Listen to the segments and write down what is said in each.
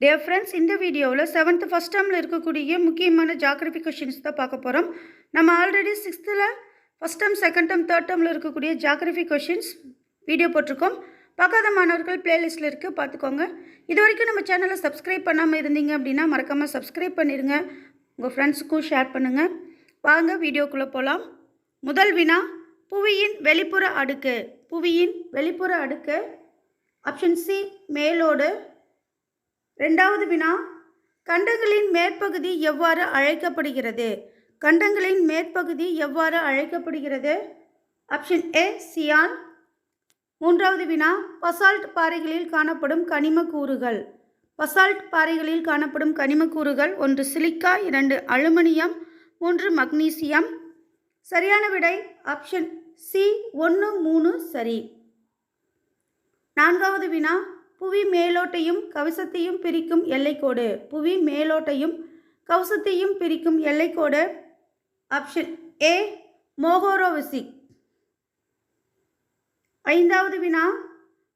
Dear friends இந்த வீடியோவில் seventh first டேர்மில் இருக்கக்கூடிய முக்கியமான ஜாகிரபி கொஷின்ஸ் தான் பார்க்க போகிறோம் நம்ம already சிக்ஸ்த்தில் first term second term third டேர்மில் இருக்கக்கூடிய ஜாகிரபி கொஷின்ஸ் வீடியோ போட்டிருக்கோம். பார்க்காத மாணவர்கள் பிளேலிஸ்ட்டில் இருக்குது பார்த்துக்கோங்க. இது வரைக்கும் நம்ம சேனலை சப்ஸ்கிரைப் பண்ணாமல் இருந்தீங்க அப்படின்னா மறக்காமல் சப்ஸ்கிரைப் பண்ணிடுங்க உங்கள் ஃப்ரெண்ட்ஸுக்கும் ஷேர் பண்ணுங்கள் வாங்க வீடியோக்குள்ளே போகலாம் முதல் வினா புவியின் வெளிப்புற அடுக்கு. புவியின் வெளிப்புற அடுக்கு ஆப்ஷன் சி மேலோடு ரெண்டாவது வினா கண்டங்களின் மேற்பகுதி எவ்வாறு அழைக்கப்படுகிறது? கண்டங்களின் மேற்பகுதி எவ்வாறு அழைக்கப்படுகிறது? ஆப்ஷன் ஏ சியான் மூன்றாவது வினா பசால்ட் பாறைகளில் காணப்படும் கனிம கூறுகள் பசால்ட் பாறைகளில் காணப்படும் கனிம கூறுகள் ஒன்று சிலிக்கா இரண்டு அலுமினியம் மூன்று மக்னீசியம். சரியான விடை ஆப்ஷன் சி ஒன்று மூணு சரி. நான்காவது வினா புவி மேலோட்டையும் கவசத்தையும் பிரிக்கும் எல்லைக்கோடு. புவி மேலோட்டையும் கவசத்தையும் பிரிக்கும் எல்லைக்கோடு. ஆப்ஷன் ஏ மோகோரோவிசி ஐந்தாவது வினா.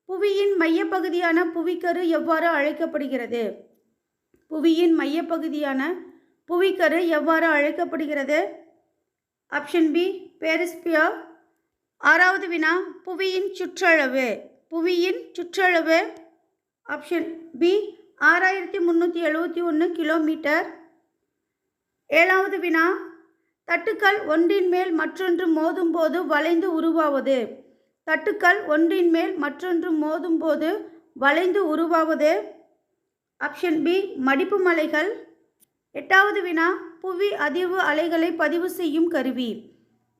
புவியின் மையப்பகுதியான புவிக்கரு எவ்வாறு அழைக்கப்படுகிறது? புவியின் மையப்பகுதியான புவிக்கரு எவ்வாறு அழைக்கப்படுகிறது? Option B barysphere. ஆறாவது வினா. புவியின் சுற்றளவு. புவியின் சுற்றளவு ஆப்ஷன் பி ஆறாயிரத்தி முந்நூற்றி எழுபத்தி ஒன்று கிலோமீட்டர். ஏழாவது வினா தட்டுக்கள் ஒன்றின் மேல் மற்றொன்று மோதும்போது வளைந்து உருவாவது. தட்டுக்கள் ஒன்றின் மேல் மற்றொன்று மோதும்போது வளைந்து உருவாவது. ஆப்ஷன் பி மடிப்பு மலைகள். எட்டாவது வினா புவி அதிர்வு அலைகளை பதிவு செய்யும் கருவி.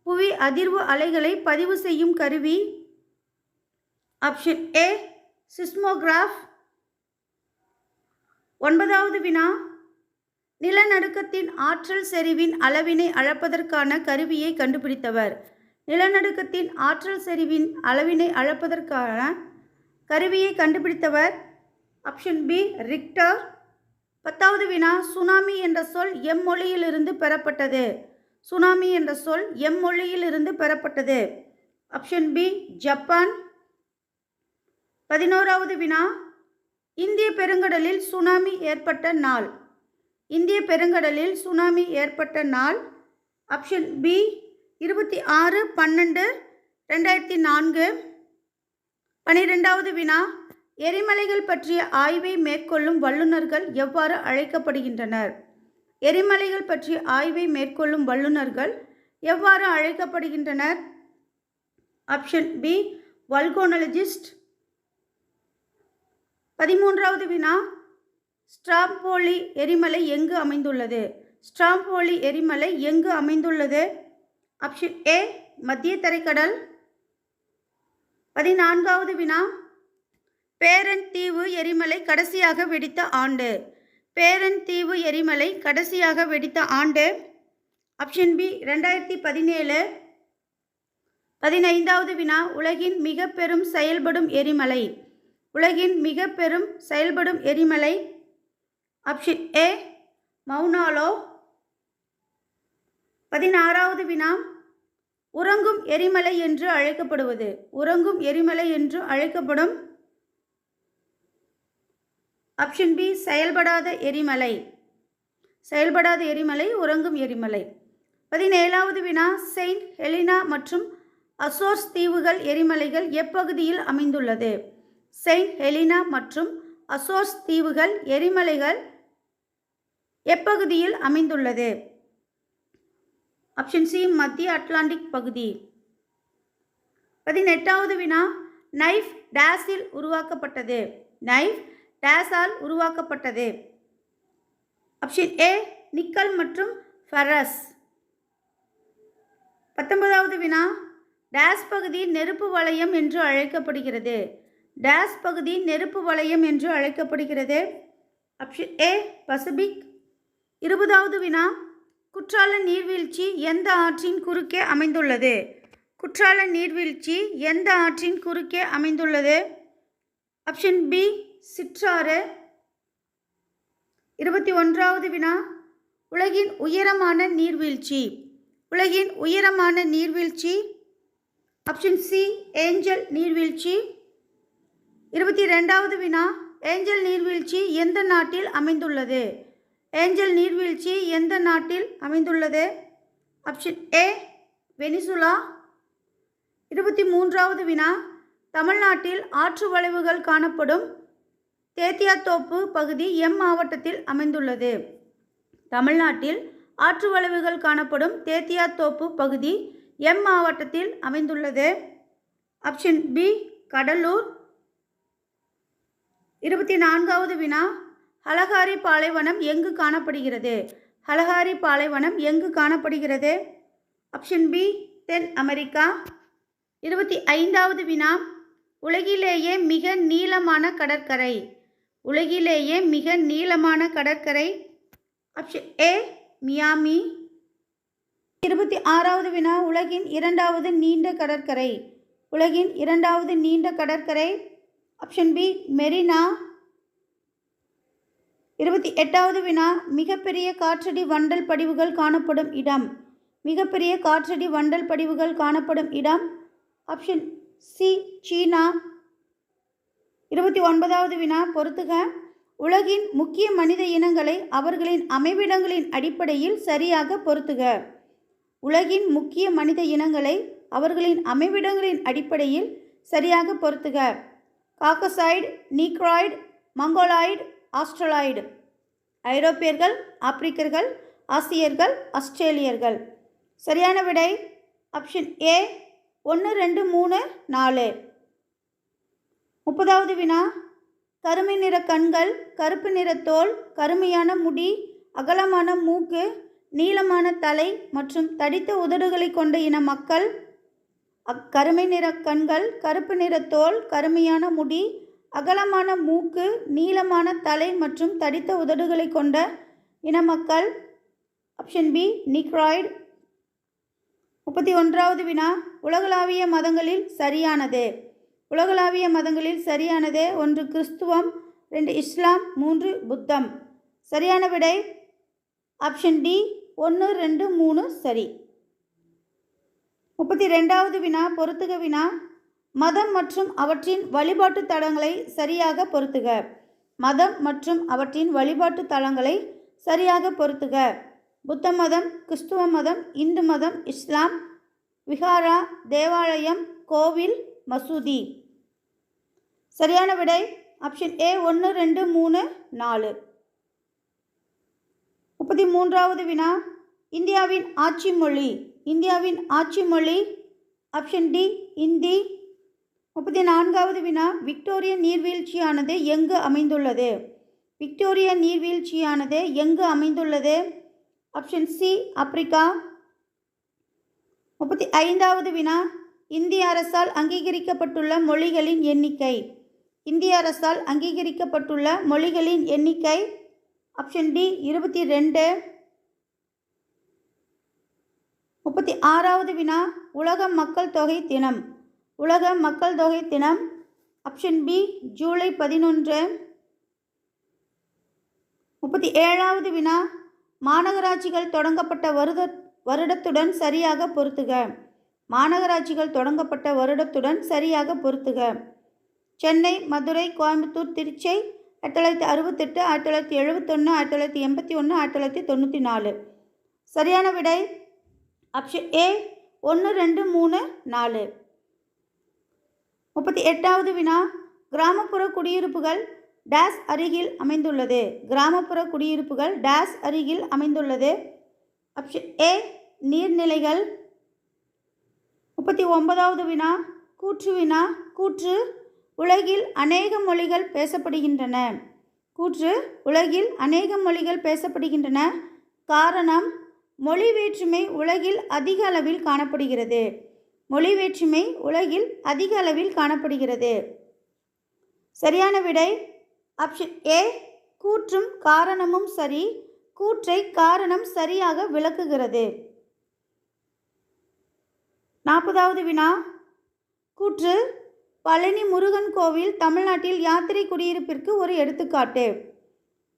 புவி அதிர்வு அலைகளை பதிவு செய்யும் கருவி. Option A seismograph. ஒன்பதாவது வினா. நிலநடுக்கத்தின் ஆற்றல் செறிவின் அளவினை அளப்பதற்கான கருவியை கண்டுபிடித்தவர். நிலநடுக்கத்தின் ஆற்றல் செறிவின் அளவினை அளப்பதற்கான கருவியை கண்டுபிடித்தவர் ஆப்ஷன் பி ரிக்டர். பத்தாவது வினா சுனாமி என்ற சொல் எம் மொழியிலிருந்து பெறப்பட்டது. சுனாமி என்ற சொல் எம் மொழியிலிருந்து பெறப்பட்டது. Option B Japan. பதினோராவது வினா இந்திய பெருங்கடலில் சுனாமி ஏற்பட்ட நாள். இந்திய பெருங்கடலில் சுனாமி ஏற்பட்ட நாள். ஆப்ஷன் பி இருபத்தி ஆறு பன்னெண்டு ரெண்டாயிரத்தி நான்கு. பனிரெண்டாவது வினா எரிமலைகள் பற்றிய ஆய்வை மேற்கொள்ளும் வல்லுநர்கள் எவ்வாறு அழைக்கப்படுகின்றனர்? எரிமலைகள் பற்றிய ஆய்வை மேற்கொள்ளும் வல்லுநர்கள் எவ்வாறு அழைக்கப்படுகின்றனர்? ஆப்ஷன் பி வல்கோனலஜிஸ்ட் பதிமூன்றாவது வினா. ஸ்ட்ராம்போலி எரிமலை எங்கு அமைந்துள்ளது? ஸ்ட்ராம்போலி எரிமலை எங்கு அமைந்துள்ளது? ஆப்ஷன் ஏ மத்திய தரைக்கடல். பதினான்காவது வினா. பேரன் தீவு எரிமலை கடைசியாக வெடித்த ஆண்டு. பேரன் தீவு எரிமலை கடைசியாக வெடித்த ஆண்டு. ஆப்ஷன் பி ரெண்டாயிரத்தி பதினேழு. பதினைந்தாவது வினா. உலகின் மிக பெரும் செயல்படும் எரிமலை. உலகின் மிக பெரும் செயல்படும் எரிமலை ஆப்ஷன் ஏ மௌனாலோ. பதினாறாவது வினா உறங்கும் எரிமலை என்று அழைக்கப்படுவது. உறங்கும் எரிமலை என்று அழைக்கப்படும் ஆப்ஷன் பி செயல்படாத எரிமலை. செயல்படாத எரிமலை உறங்கும் எரிமலை. பதினேழாவது வினா செயின்ட் ஹெலினா மற்றும் அசோர்ஸ் தீவுகள் எரிமலைகள் எப்பகுதியில் அமைந்துள்ளது? செயின்ட் ஹெலினா மற்றும் அசோர்ஸ் தீவுகள் எரிமலைகள் எப்பகுதியில் அமைந்துள்ளது? ஆப்ஷன் சி மத்திய அட்லாண்டிக் பகுதி. பதினெட்டாவது வினா. நைஃப் டேஸில் உருவாக்கப்பட்டது. நைஃப் டேஸால் உருவாக்கப்பட்டது. ஆப்ஷன் ஏ நிக்கல் மற்றும் ஃபெரஸ். பத்தொன்பதாவது வினா. டேஸ் பகுதி நெருப்பு வளையம் என்று அழைக்கப்படுகிறது. டேஸ் பகுதி நெருப்பு வளையம் என்று அழைக்கப்படுகிறது. Option A Pacific. இருபதாவது வினா குற்றால நீர்வீழ்ச்சி எந்த ஆற்றின் குறுக்கே அமைந்துள்ளது? குற்றால நீர்வீழ்ச்சி எந்த ஆற்றின் குறுக்கே அமைந்துள்ளது? ஆப்ஷன் பி சிற்றாறு. இருபத்தி ஒன்றாவது வினா உலகின் உயரமான நீர்வீழ்ச்சி. உலகின் உயரமான நீர்வீழ்ச்சி. ஆப்ஷன் சி ஏஞ்சல் நீர்வீழ்ச்சி. இருபத்தி ரெண்டாவது வினா ஏஞ்சல் நீர்வீழ்ச்சி எந்த நாட்டில் அமைந்துள்ளது? ஏஞ்சல் நீர்வீழ்ச்சி எந்த நாட்டில் அமைந்துள்ளது? Option A Venezuela. இருபத்தி மூன்றாவது வினா தமிழ்நாட்டில் ஆற்று வளைவுகள் காணப்படும் தேத்தியாத்தோப்பு பகுதி எம் மாவட்டத்தில் அமைந்துள்ளது. தமிழ்நாட்டில் ஆற்று வளைவுகள் காணப்படும் தேத்தியாத்தோப்பு பகுதி எம் மாவட்டத்தில் அமைந்துள்ளது. Option B Cuddalore. இருபத்தி நான்காவது வினா. ஹலகாரி பாலைவனம் எங்கு காணப்படுகிறது? ஹலகாரி பாலைவனம் எங்கு காணப்படுகிறது? ஆப்ஷன் பி தென் அமெரிக்கா. இருபத்தி ஐந்தாவது வினா. உலகிலேயே மிக நீளமான கடற்கரை. உலகிலேயே மிக நீளமான கடற்கரை. Option A Miami. இருபத்தி ஆறாவது வினா. உலகின் இரண்டாவது நீண்ட கடற்கரை. உலகின் இரண்டாவது நீண்ட கடற்கரை. ஆப்ஷன் பி மெரினா இருபத்தி எட்டாவது வினா மிகப்பெரிய காற்றடி வண்டல் படிவுகள் காணப்படும் இடம். மிகப்பெரிய காற்றடி வண்டல் படிவுகள் காணப்படும் இடம். Option C China. இருபத்தி ஒன்பதாவது வினா பொறுத்துக. உலகின் முக்கிய மனித இனங்களை அவர்களின் அமைவிடங்களின் அடிப்படையில் சரியாக பொருத்துக உலகின் முக்கிய மனித இனங்களை அவர்களின் அமைவிடங்களின் அடிப்படையில் சரியாக பொருத்துக காக்கசாய்டு நீக்ராய்டு மங்கோலாய்டு ஆஸ்ட்ரலாய்டு. ஐரோப்பியர்கள் ஆப்பிரிக்கர்கள் ஆசியர்கள் ஆஸ்திரேலியர்கள். சரியான விடை ஆப்ஷன் ஏ ஒன்று ரெண்டு மூணு நாலு. முப்பதாவது வினா கருமை நிற கண்கள் கருப்பு நிற தோல் கருமையான முடி அகலமான மூக்கு நீளமான தலை மற்றும் தடித்த உதடுகளை கொண்ட இன மக்கள் அக்கருமை நிற கண்கள் கருப்பு நிற தோல் கருமையான முடி அகலமான மூக்கு நீளமான தலை மற்றும் தடித்த உதடுகளை கொண்ட இன மக்கள் ஆப்ஷன் பி நிக்ராய்டு முப்பத்தி ஒன்றாவது வினா உலகளாவிய மதங்களில் சரியானது. உலகளாவிய மதங்களில் சரியானது ஒன்று கிறிஸ்துவம் ரெண்டு இஸ்லாம் மூன்று புத்தம். சரியான விடை ஆப்ஷன் டி ஒன்று ரெண்டு மூணு சரி. முப்பத்தி ரெண்டாவது வினா பொறுத்துக வினா. மதம் மற்றும் அவற்றின் வழிபாட்டு தலங்களை சரியாக பொருத்துக மதம் மற்றும் அவற்றின் வழிபாட்டு தலங்களை சரியாக பொருத்துக புத்த மதம் கிறிஸ்துவ மதம் இந்து மதம் இஸ்லாம் விஹாரா தேவாலயம் கோவில் மசூதி. சரியான விடை ஆப்ஷன் ஏ ஒன்று ரெண்டு மூணு நாலு. முப்பத்தி மூன்றாவது வினா இந்தியாவின் ஆட்சி மொழி. இந்தியாவின் ஆட்சி மொழி ஆப்ஷன் டி இந்தி. முப்பத்தி நான்காவது வினா விக்டோரிய நீர்வீழ்ச்சியானது எங்கு அமைந்துள்ளது? விக்டோரிய நீர்வீழ்ச்சியானது எங்கு அமைந்துள்ளது? Option C Africa. முப்பத்தி ஐந்தாவது வினா இந்திய அரசால் அங்கீகரிக்கப்பட்டுள்ள மொழிகளின் எண்ணிக்கை. இந்திய அரசால் அங்கீகரிக்கப்பட்டுள்ள மொழிகளின் எண்ணிக்கை ஆப்ஷன் டி இருபத்தி ரெண்டு. இருபத்தி ஆறாவது வினா உலக மக்கள் தொகை தினம். உலக மக்கள் தொகை தினம். ஆப்ஷன் பி ஜூலை பதினொன்று. முப்பத்தி ஏழாவது வினா மாநகராட்சிகள் தொடங்கப்பட்ட வருட வருடத்துடன் சரியாக பொருத்துக. மாநகராட்சிகள் தொடங்கப்பட்ட வருடத்துடன் சரியாக பொருத்துக. சென்னை மதுரை கோயம்புத்தூர் திருச்சி ஆயிரத்தி தொள்ளாயிரத்தி அறுபத்தெட்டு ஆயிரத்தி தொள்ளாயிரத்தி எழுபத்தொன்று ஆயிரத்தி தொள்ளாயிரத்தி எண்பத்தி ஒன்று ஆயிரத்தி தொள்ளாயிரத்தி தொண்ணூற்றி நாலு. சரியான விடை ஆப்ஷன் ஏ ஒன்று ரெண்டு மூணு நாலு. முப்பத்தி எட்டாவது வினா. கிராமப்புற குடியிருப்புகள் டேஸ் அருகில் அமைந்துள்ளது. கிராமப்புற குடியிருப்புகள் டேஸ் அருகில் அமைந்துள்ளது. ஆப்ஷன் ஏ நீர்நிலைகள். முப்பத்தி ஒன்பதாவது வினா. கூற்று வினா. கூற்று உலகில் அநேக மொழிகள் பேசப்படுகின்றன. கூற்று உலகில் அநேக மொழிகள் பேசப்படுகின்றன. காரணம் மொழி வேற்றுமை உலகில் அதிக அளவில் காணப்படுகிறது. மொழி வேற்றுமை உலகில் அதிக அளவில் காணப்படுகிறது. சரியான விடை ஆப்ஷன் ஏ. கூற்றும் காரணமும் சரி கூற்றை காரணம் சரியாக விளக்குகிறது. நாற்பதாவது வினா. கூற்று பழனி முருகன் கோவில் தமிழ்நாட்டில் யாத்திரை குடியிருப்பிற்கு ஒரு எடுத்துக்காட்டு.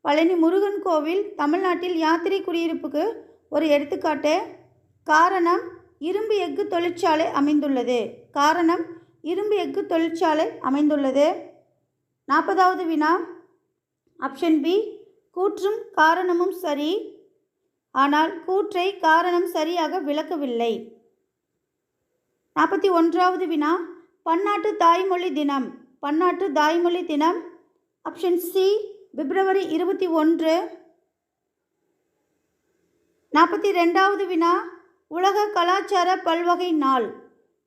பழனி முருகன் கோவில் தமிழ்நாட்டில் யாத்திரை குடியிருப்புக்கு ஒரு எடுத்துக்காட்டு. காரணம் இரும்பு எஃகு தொழிற்சாலை அமைந்துள்ளது. காரணம் இரும்பு எஃகு தொழிற்சாலை அமைந்துள்ளது. நாற்பதாவது வினா. Option B. கூற்றும் காரணமும் சரி. ஆனால் கூற்றை காரணம் சரியாக விளக்கவில்லை. நாற்பத்தி ஒன்றாவது வினா. பன்னாட்டு தாய்மொழி தினம். பன்னாட்டு தாய்மொழி தினம். Option C. பிப்ரவரி இருபத்தி ஒன்று. நாற்பத்தி ரெண்டாவது வினா. உலக கலாச்சார பல்வகை நாள்.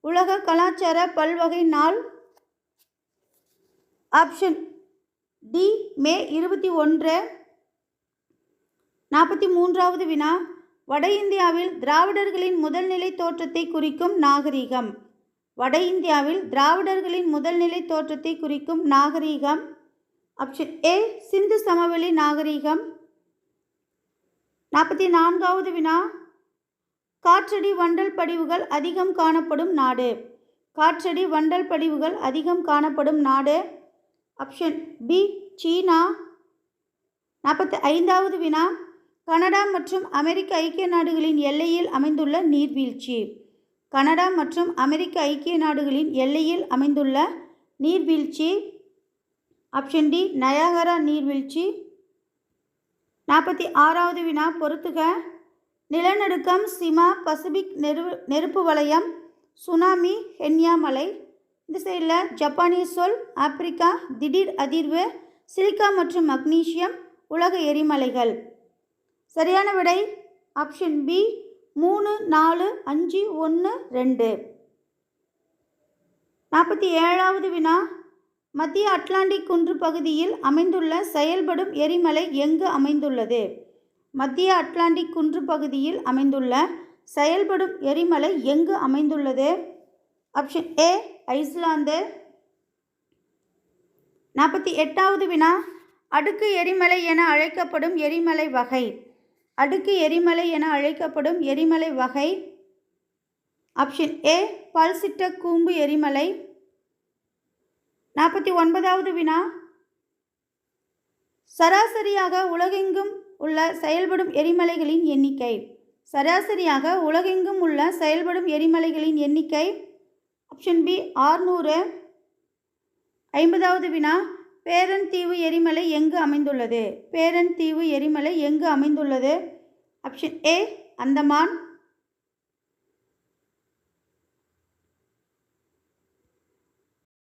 உலக கலாச்சார பல்வகை நாள். ஆப்ஷன் டி மே இருபத்தி ஒன்று. நாற்பத்தி மூன்றாவது வினா. வட இந்தியாவில் திராவிடர்களின் முதல்நிலை தோற்றத்தை குறிக்கும் நாகரிகம். வட இந்தியாவில் திராவிடர்களின் முதல்நிலை தோற்றத்தை குறிக்கும் நாகரிகம். ஆப்ஷன் ஏ சிந்து சமவெளி நாகரிகம். நாற்பத்தி நான்காவது வினா. காற்றடி வண்டல் படிவுகள் அதிகம் காணப்படும் நாடு. காற்றடி வண்டல் படிவுகள் அதிகம் காணப்படும் நாடு. Option B China. நாற்பத்தி ஐந்தாவது வினா. கனடா மற்றும் அமெரிக்க ஐக்கிய நாடுகளின் எல்லையில் அமைந்துள்ள நீர்வீழ்ச்சி. கனடா மற்றும் அமெரிக்க ஐக்கிய நாடுகளின் எல்லையில் அமைந்துள்ள நீர்வீழ்ச்சி. ஆப்ஷன் டி நயாகரா நீர்வீழ்ச்சி. நாற்பத்தி ஆறாவது வினா பொறுத்துக. நிலநடுக்கம் சிமா பசிபிக் நெரு நெருப்பு வலயம் சுனாமி ஹென்யா மலை. இந்த சைடில் ஜப்பானிய சொல் ஆப்பிரிக்கா திடீர் அதிர்வு சிலிக்கா மற்றும் மக்னீசியம் உலக எரிமலைகள். சரியான விடை ஆப்ஷன் பி மூணு நாலு அஞ்சு ஒன்று ரெண்டு. நாற்பத்தி ஏழாவது வினா மத்திய அட்லாண்டிக் குன்று பகுதியில் அமைந்துள்ள செயல்படும் எரிமலை எங்கு அமைந்துள்ளது? மத்திய அட்லாண்டிக் குன்று பகுதியில் அமைந்துள்ள செயல்படும் எரிமலை எங்கு அமைந்துள்ளது? Option A Iceland. நாற்பத்தி எட்டாவது வினா. அடுக்கு எரிமலை என அழைக்கப்படும் எரிமலை வகை. அடுக்கு எரிமலை என அழைக்கப்படும் எரிமலை வகை. ஆப்ஷன் ஏ பல்சிட்ட கூம்பு எரிமலை. நாற்பத்தி ஒன்பதாவது வினா. சராசரியாக உலகெங்கும் உள்ள செயல்படும் எரிமலைகளின் எண்ணிக்கை. சராசரியாக உலகெங்கும் உள்ள செயல்படும் எரிமலைகளின் எண்ணிக்கை ஆப்ஷன் பி ஆறுநூறு. ஐம்பதாவது வினா பேரன் தீவு எரிமலை எங்கு அமைந்துள்ளது? பேரன் தீவு எரிமலை எங்கு அமைந்துள்ளது? ஆப்ஷன் ஏ அந்தமான்